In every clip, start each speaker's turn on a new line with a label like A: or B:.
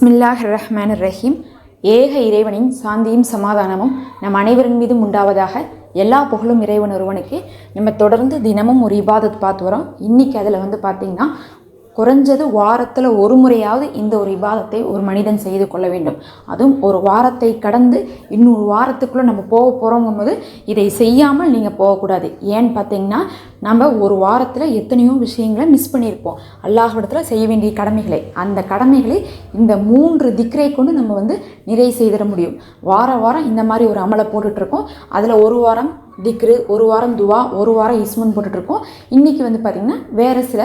A: பிஸ்மில்லாஹ் ரஹ்மான் ரஹீம் ஏக இறைவனின் சாந்தியும் சமாதானமும் நம் அனைவரின் மீதும் உண்டாவதாக எல்லா புகழும் இறைவன் ஒருவனுக்கு. நம்ம தொடர்ந்து தினமும் ஒரு இபாதத் பார்த்து வரோம் இன்றைக்கி அதில் வந்து பார்த்திங்கன்னா குறைஞ்சது வாரத்தில் ஒரு முறையாவது இந்த ஒரு விவாதத்தை ஒரு மனிதன் செய்து கொள்ள வேண்டும். அதுவும் ஒரு வாரத்தை கடந்து இன்னொரு வாரத்துக்குள்ளே நம்ம போக போகிறோங்கும்போது இதை செய்யாமல் நீங்கள் போகக்கூடாது. ஏன்னு பார்த்தீங்கன்னா நம்ம ஒரு வாரத்தில் எத்தனையோ விஷயங்களை மிஸ் பண்ணியிருப்போம். அல்லாஹிடத்தில் செய்ய வேண்டிய கடமைகளை. அந்த கடமைகளை இந்த மூன்று திக்ரை கொண்டு நம்ம வந்து நிறைவு செய்திட முடியும். வார வாரம் இந்த மாதிரி ஒரு அமலை போட்டுட்ருக்கோம். அதில் ஒரு வாரம் திக்ரு ஒரு வாரம் துவா ஒரு வாரம் இஸ்மன் போட்டுட்ருக்கோம். இன்றைக்கி வந்து பார்த்திங்கன்னா வேறு சில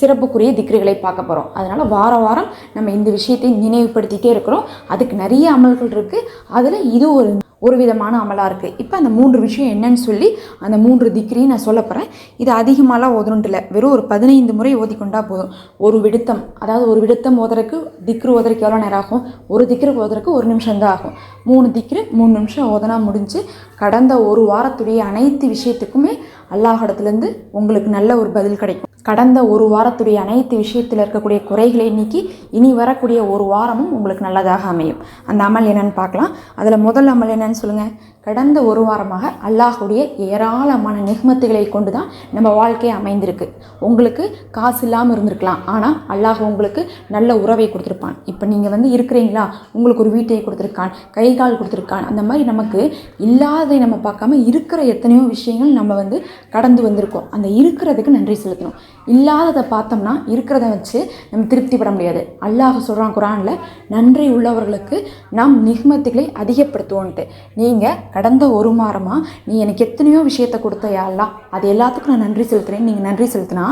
A: சிறப்புக்குரிய திக்ருகளை பார்க்க போகிறோம் அதனால் வார வாரம் நம்ம இந்த விஷயத்தை நினைவுபடுத்திகிட்டே இருக்கிறோம். அதுக்கு நிறைய அமல்கள் இருக்குது அதில் இது ஒரு ஒரு விதமான அமலாக இருக்குது இப்போ அந்த மூன்று விஷயம் என்னன்னு சொல்லி அந்த மூன்று திக்ரியும் நான் சொல்ல போகிறேன் இது அதிகமாகலாம் ஓதணுன்ட்டு இல்லை. வெறும் ஒரு பதினைந்து முறை ஓதிக்கொண்டா போதும். ஒரு விடுத்தம் அதாவது ஒரு விடுத்தம் ஓதுறதுக்கு திக்ரு ஓதுறதுக்கு எவ்வளோ நேரம் ஆகும்? ஒரு திக்ரு ஓதுறதுக்கு ஒரு நிமிஷம் தான் ஆகும். மூணு திக்ரு மூணு நிமிஷம் ஓதனா முடிஞ்சு கடந்த ஒரு வாரத்துடைய அனைத்து விஷயத்துக்குமே அல்லாஹிடத்துலேருந்து உங்களுக்கு நல்ல ஒரு பதில் கிடைக்கும். கடந்த ஒரு வாரத்துடைய அனைத்து விஷயத்தில் இருக்கக்கூடிய குறைகளை நீக்கி இனி வரக்கூடிய ஒரு வாரமும் உங்களுக்கு நல்லதாக அமையும். அந்த அமல் என்னன்னு பார்க்கலாம். அதில் முதல் அமல் என்னன்னு சொல்லுங்கள் கடந்த ஒரு வாரமாக அல்லாஹுடைய ஏராளமான நிகமத்துகளை கொண்டு தான் நம்ம வாழ்க்கை அமைந்திருக்கு. உங்களுக்கு காசு இல்லாமல் இருந்திருக்கலாம். ஆனால் அல்லாஹ் உங்களுக்கு நல்ல உறவை கொடுத்துருப்பான். இப்போ நீங்கள் வந்து இருக்கிறீங்களா? உங்களுக்கு ஒரு வீட்டை கொடுத்துருக்கான் கை கால் கொடுத்துருக்கான். அந்த மாதிரி நமக்கு இல்லாததை நம்ம பார்க்காம இருக்கிற எத்தனையோ விஷயங்கள் நம்ம வந்து கடந்து வந்திருக்கோம். அந்த இருக்கிறதுக்கு நன்றி செலுத்தணும். இல்லாததை பார்த்தோம்னா இருக்கிறத வச்சு நம்ம திருப்திப்பட முடியாது. அல்லாஹ் சொல்கிறான் குரானில் நன்றி உள்ளவர்களுக்கு நாம் நிகமத்துகளை அதிகப்படுத்துவோன்ட்டு. நீங்கள் கடந்த ஒரு மாதமாக நீ எனக்கு எத்தனையோ விஷயத்தை கொடுத்த யாரெல்லாம் அது எல்லாத்துக்கும் நான் நன்றி செலுத்துகிறேன் நீங்கள் நன்றி செலுத்தினா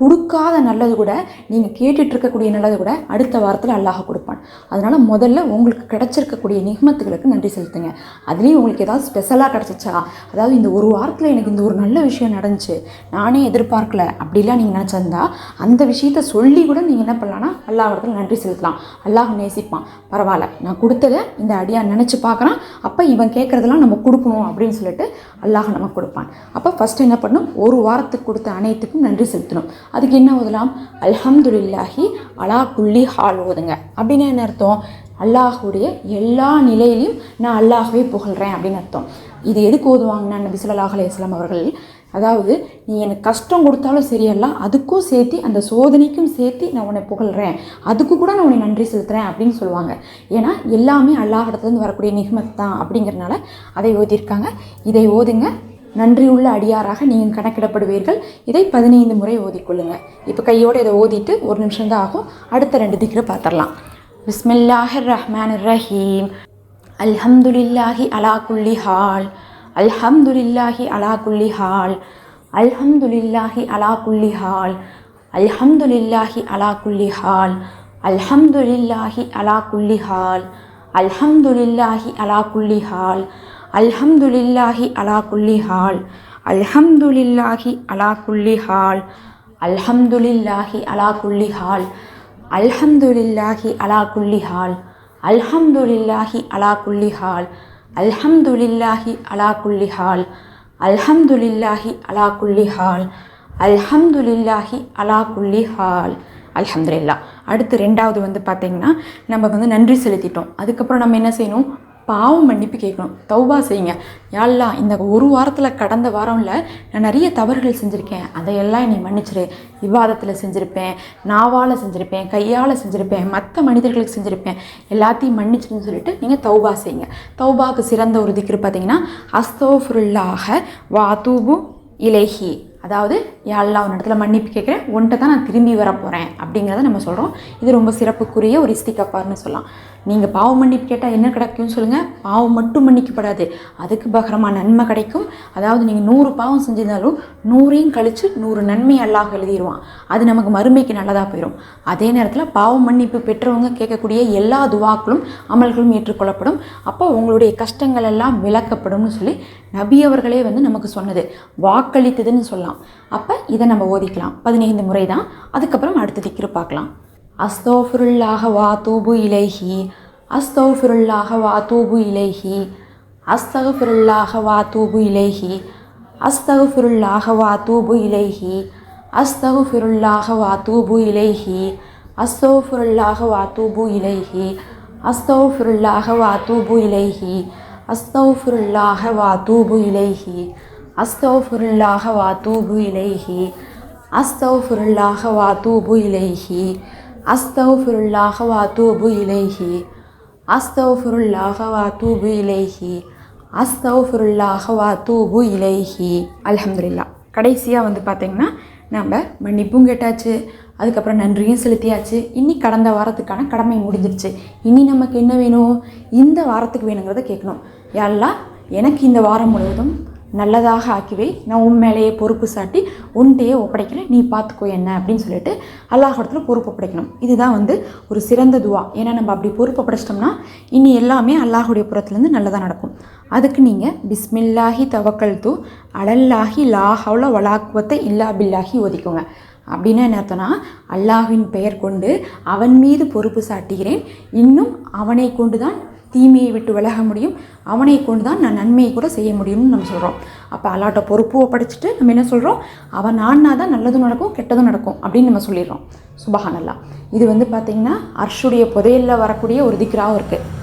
A: கொடுக்காத நல்லது கூட நீங்கள் கேட்டுட்டு இருக்கக்கூடிய நல்லது கூட அடுத்த வாரத்தில் அல்லாஹ் கொடுப்பான். அதனால் முதல்ல உங்களுக்கு கிடச்சிருக்கக்கூடிய நிகமத்துகளுக்கு நன்றி செலுத்துங்க. அதுலேயும் உங்களுக்கு ஏதாவது ஸ்பெஷலாக கிடச்சிச்சா அதாவது இந்த ஒரு வாரத்தில் எனக்கு இந்த ஒரு நல்ல விஷயம் நடந்துச்சு நானே எதிர்பார்க்கல அப்படிலாம் நீங்கள் நினச்சிருந்தா அந்த விஷயத்த சொல்லி கூட நீங்கள் என்ன பண்ணலான்னா அல்லாஹ் இடத்துல நன்றி செலுத்தலாம். அல்லாஹ் நேசிப்பான். பரவாயில்ல நான் கொடுத்ததை இந்த அடியாக நினச்சி பார்க்குறான் அப்போ இவன் கேட்குறதெல்லாம் நம்ம கொடுக்கணும் அப்படின்னு சொல்லிட்டு அல்லாஹ் நமக்கு கொடுப்பான். அப்போ ஃபஸ்ட்டு என்ன பண்ணணும் ஒரு வாரத்துக்கு கொடுத்த அனைத்துக்கும் நன்றி செலுத்தணும். அதுக்கு என்ன ஓதலாம்? அல்ஹம்துலில்லாஹி அலா குள்ளி ஹால் ஓதுங்க. அப்படின்னு என்ன அர்த்தம்? அல்லாஹுடைய எல்லா நிலையிலையும் நான் அல்லாஹுவே புகழ்கிறேன் அப்படின்னு அர்த்தம். இது எதுக்கு ஓதுவாங்கன்னா நபி ஸல்லல்லாஹு அலைஹி அவர்கள்? அதாவது நீ எனக்கு கஷ்டம் கொடுத்தாலும் சரியல்ல அதுக்கும் சேர்த்து அந்த சோதனைக்கும் சேர்த்து நான் உன்னை புகழ்கிறேன் அதுக்கு கூட நான் உன்னை நன்றி செலுத்துகிறேன் அப்படின்னு சொல்லுவாங்க. ஏன்னா எல்லாமே அல்லாஹிடத்துலேருந்து வரக்கூடிய நிகமத் தான் அப்படிங்கிறனால அதை ஓதியிருக்காங்க. இதை ஓதுங்க. நன்றியுள்ள அடியாராக நீங்கள் கணக்கிடப்படுவீர்கள். இதை பதினைந்து முறை ஓதிக்கொள்ளுங்க. இப்போ கையோடு இதை ஓதிட்டு ஒரு நிமிஷம் தான் ஆகும். அடுத்த ரெண்டு திக்கிற பார்த்துடலாம் பிஸ்மில்லாஹிர் ரஹ்மான் ரஹீம் அல்ஹம்துலில்லாஹி அலா குல்லி ஹால். அல்ஹம்துலில்லாஹி அலா குல்லி ஹால். அல்ஹம்துலில்லாஹி அலா குல்லி ஹால். அல்ஹம்துலில்லாஹி அலா குல்லி ஹால். அல்ஹம்துலில்லாஹி அலா குல்லி ஹால். அல்ஹம்துலில்லாஹி அலா குல்லி ஹால். அல்ஹம்துலில்லாஹி அலா குல்லி ஹால். அல்ஹம்துலில்லாஹி அலா குல்லி ஹால். அல்ஹம்துலில்லாஹி அலா குல்லி ஹால். அல்ஹம்துலில்லாஹி அலா குல்லி ஹால். அல்ஹம்துலில்லாஹி அலா குல்லி ஹால். அல்ஹம்துலில்லாஹி அலா குல்லி ஹால். அல்ஹம்துலில்லாஹி அலா குல்லி ஹால். அல்ஹம்துலில்லாஹி அலா குல்லி ஹால். அல்ஹம்துலில்லா அடுத்து ரெண்டாவது வந்து பார்த்திங்கன்னா நம்ம வந்து நன்றி செலுத்திட்டோம். அதுக்கப்புறம் நம்ம என்ன செய்யணும்? பாவம் மன்னிப்பு கேட்கணும். தௌபா செய்யுங்க. யாழ்லாம் இந்த ஒரு வாரத்தில் கடந்த வாரம்ல நான் நிறைய தவறுகள் செஞ்சுருக்கேன். அதையெல்லாம் என்னை மன்னிச்சிரு. விவாதத்தில் செஞ்சுருப்பேன் நாவால் செஞ்சுருப்பேன் கையால் செஞ்சுருப்பேன் மற்ற மனிதர்களுக்கு செஞ்சுருப்பேன். எல்லாத்தையும் மன்னிச்சிருன்னு சொல்லிட்டு நீங்கள் தௌபா செய்யுங்க. தௌபாவுக்கு சிறந்த ஒரு திக்ரு பார்த்தீங்கன்னா அஸ்தோஃபுல்லாக வாதூபு இலேஹி. அதாவது யாரெல்லாம் ஒரு இடத்துல மன்னிப்பு கேட்குறேன் ஒன்ட்ட தான் நான் திரும்பி வர போகிறேன் அப்படிங்கிறத நம்ம சொல்கிறோம் இது ரொம்ப சிறப்புக்குரிய ஒரு இஸ்திகப்பார்னு சொல்லலாம். நீங்கள் பாவம் மன்னிப்பு கேட்டால் என்ன கிடைக்கும்னு சொல்லுங்கள் பாவம் மட்டும் மன்னிக்கப்படாது. அதுக்கு பகரமாக நன்மை கிடைக்கும். அதாவது நீங்கள் நூறு பாவம் செஞ்சிருந்தாலும் நூறையும் கழித்து நூறு நன்மை அல்லாஹ் எழுதிடுவான் அது நமக்கு மறுமைக்கு நல்லதாக போயிடும் அதே நேரத்தில் பாவம் மன்னிப்பு பெற்றவங்க கேட்கக்கூடிய எல்லா துவாக்களும் அமல்களும் ஏற்றுக்கொள்ளப்படும். அப்போ உங்களுடைய கஷ்டங்கள் எல்லாம் விளக்கப்படும்னு சொல்லி நபி அவர்களே வந்து நமக்கு சொன்னது. வாக்களித்ததுன்னு சொல்லலாம். அப்போ இதை நம்ம ஓதிக்கலாம். பதினைந்து முறை தான். அதுக்கப்புறம் அடுத்த திக்கிற பார்க்கலாம் அஸ்தோஃபுருல்லாக வா தூபு இலைஹி அஸ்தோஃபுருல்லாக வா தூபு இலைஹி அஸ்தகுஃபுருல்லாக வா தூபு இலைஹி அஸ்தகுஃபுருல்லாக வா தூபு இலைஹி அஸ்தகுஃபிருல்லாக வா தூபு இலைஹி அஸ்தோஃபுருல்லாஹ வாத்தூபு இலைஹி அஸ்தோஃபுருல்லாஹ வாத்தூபு இலைஹி அஸ்தோஃபுருல்லாஹ வாத்தூபு இலைஹி அஸ்தோஃபுருல்லாஹ வாத்தூபு இலைஹி அஸ்தௌஃபிருல்லாஹ வாத்தூபு இலைஹி அஸ்தௌஃபிருல்லாஹ வாத்தூபு இலைஹி. அஸ்தௌஃபிருல்லாஹ வாத்தூபு இலைஹி. அஸ்தௌஃபிருல்லாஹ வாத்தூபு இலைஹி. அலமதுல்லா கடைசியாக வந்து பார்த்திங்கன்னா நம்ம மன்னிப்பும் கேட்டாச்சு அதுக்கப்புறம் நன்றியும் செலுத்தியாச்சு. இனி கடந்த வாரத்துக்கான கடமை முடிஞ்சிருச்சு. இனி நமக்கு என்ன வேணும்? இந்த வாரத்துக்கு வேணுங்கிறத கேட்கணும். யாரெல்லாம் எனக்கு இந்த வாரம் முழுவதும் நல்லதாக ஆக்கிவை. நான் உன் மேலேயே பொறுப்பு சாட்டி உன்கிட்டயே ஒப்படைக்கிறேன். நீ பார்த்துக்கோ என்ன அப்படின்னு சொல்லிட்டு அல்லாஹிடத்தில் பொறுப்பு ஒப்படைக்கணும். இதுதான் வந்து ஒரு சிறந்த துவா. ஏன்னா நம்ம அப்படி பொறுப்பு படைச்சிட்டோம்னா இனி எல்லாமே அல்லாஹுடைய புறத்துலேருந்து நல்லதாக நடக்கும். அதுக்கு நீங்கள் பிஸ்மில்லாஹி தவக்கல் தூ லா லாஹவுல வலாக்குவத்தை இல்லா பில்லாஹி ஒதிக்குங்க அப்படின்னா என்ன அர்த்தம்னா அல்லாஹின் பெயர் கொண்டு அவன் மீது பொறுப்பு சாட்டுகிறேன். இன்னும் அவனை கொண்டு தான் தீமையை விட்டு விலக முடியும். அவனை கொண்டு தான் நான் நன்மையை கூட செய்ய முடியும்னு நம்ம சொல்கிறோம் அப்போ அல்லாட்ட பொறுப்பு ஒப்படைச்சிட்டு நம்ம என்ன சொல்கிறோம் அவன் ஆடினா தான் நல்லதும் நடக்கும் கெட்டதும் நடக்கும் அப்படின்னு நம்ம சொல்லிடுறோம். சுபஹான் இது வந்து பார்த்திங்கன்னா அர்ஷுடைய புதையலில் வரக்கூடிய ஒரு திக்ராவும் இருக்குது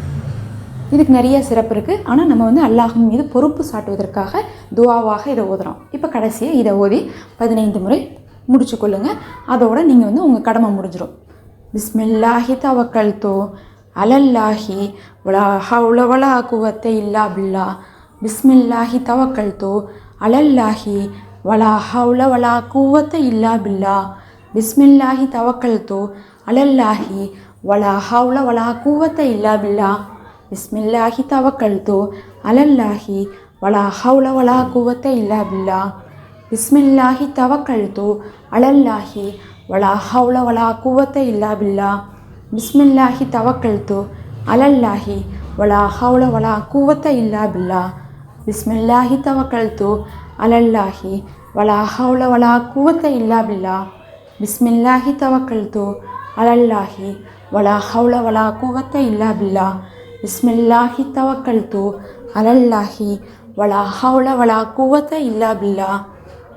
A: இதுக்கு நிறைய சிறப்பு இருக்குது ஆனால் நம்ம வந்து அல்லாஹின் மீது பொறுப்பு சாட்டுவதற்காக துவாவாக இதை ஓதுறோம். இப்போ கடைசியாக இதை ஓதி பதினைந்து முறை முடிச்சு கொள்ளுங்கள் அதோட நீங்கள் வந்து உங்கள் கடமை முடிஞ்சிடும் பிஸ்மில்லாஹி தவக்கல் தோ அலல்லாஹி வலா ஹவுலவலா குவத்தை இல்லா பில்லா. பிஸ்மில்லாஹி தவக்கல் தோ அலல்லாஹி வலா ஹவுலவலா குவத்தை இல்லா பில்லா. பிஸ்மில்லாஹி தவக்கல் தோ அலல்லாஹி வலா ஹவுல வலா குவத்தை இல்லா பில்லா. பிஸ்மில்லாஹி தவக்கல் தோ அலல்லாஹி வலா ஹவுல வலா குவத்தை இல்லா பில்லா. பிஸ்மில்லாஹி தவக்கல்து அலல்லாஹி வலா ஹவுல வலா குவத்தை இல்லா பில்லா பிஸ்மில்லாஹி தவக்கல்து அலல்லாஹி வலா ஹவுல வலா குவத்த இல்லா பில்லா பிஸ்மில்லாஹி தவக்கல்து அலல்லாஹி வலா ஹவுல வலா குவத்த இல்லா பில்லா பிஸ்மில்லாஹி தவக்கல்து அலல்லாஹி வலா ஹவுல வலா குவத்த இல்லா பில்லா பிஸ்மில்லாஹி தவக்கல்து அலல்லாஹி வலா ஹவுல வலா குவத்த இல்லா பில்லா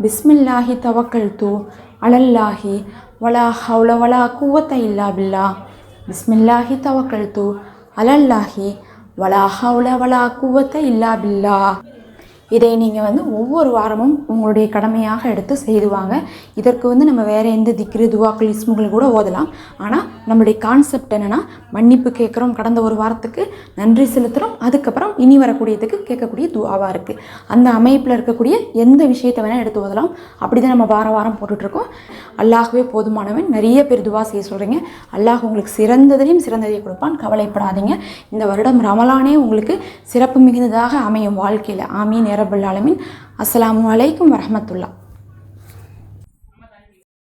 A: பிஸ்மில்லாஹி தவக்கல் தூ அலல்லாஹி வலா ஹவுல வலா குவத்த இல்லா பில்லா. பிஸ்மில்லாஹி தவக்கல் தூ அலல்லாஹி வலா ஹவுல வலா குவத்த இல்லா பில்லா. இதை நீங்கள் வந்து ஒவ்வொரு வாரமும் உங்களுடைய கடமையாக எடுத்து செய்துவாங்க இதற்கு வந்து நம்ம வேறு எந்த திக்ரு துவாக்கள் இஸ்முகள் கூட ஓதலாம். ஆனால் நம்மளுடைய கான்செப்ட் என்னென்னா மன்னிப்பு கேட்குறோம் கடந்த ஒரு வாரத்துக்கு நன்றி செலுத்துகிறோம் அதுக்கப்புறம் இனி வரக்கூடியதுக்கு கேட்கக்கூடிய துவாவாக இருக்குது அந்த அமைப்பில் இருக்கக்கூடிய எந்த விஷயத்தை வேணால் எடுத்து ஓதலாம். அப்படி தான் நம்ம வார வாரம் போட்டுட்ருக்கோம். அல்லாஹ்வே போதுமானவன். நிறைய பேர் துவா செய்ய சொல்கிறீங்க அல்லாஹ் உங்களுக்கு சிறந்ததையும் சிறந்ததை கொடுப்பான். கவலைப்படாதீங்க. இந்த வருடம் ரமலானே உங்களுக்கு சிறப்பு மிகுந்ததாக அமையும் வாழ்க்கையில். ஆமீன். ரபுல் ஆலமின். அஸ்லாம் அலைக்கும் வரமத்துல்லா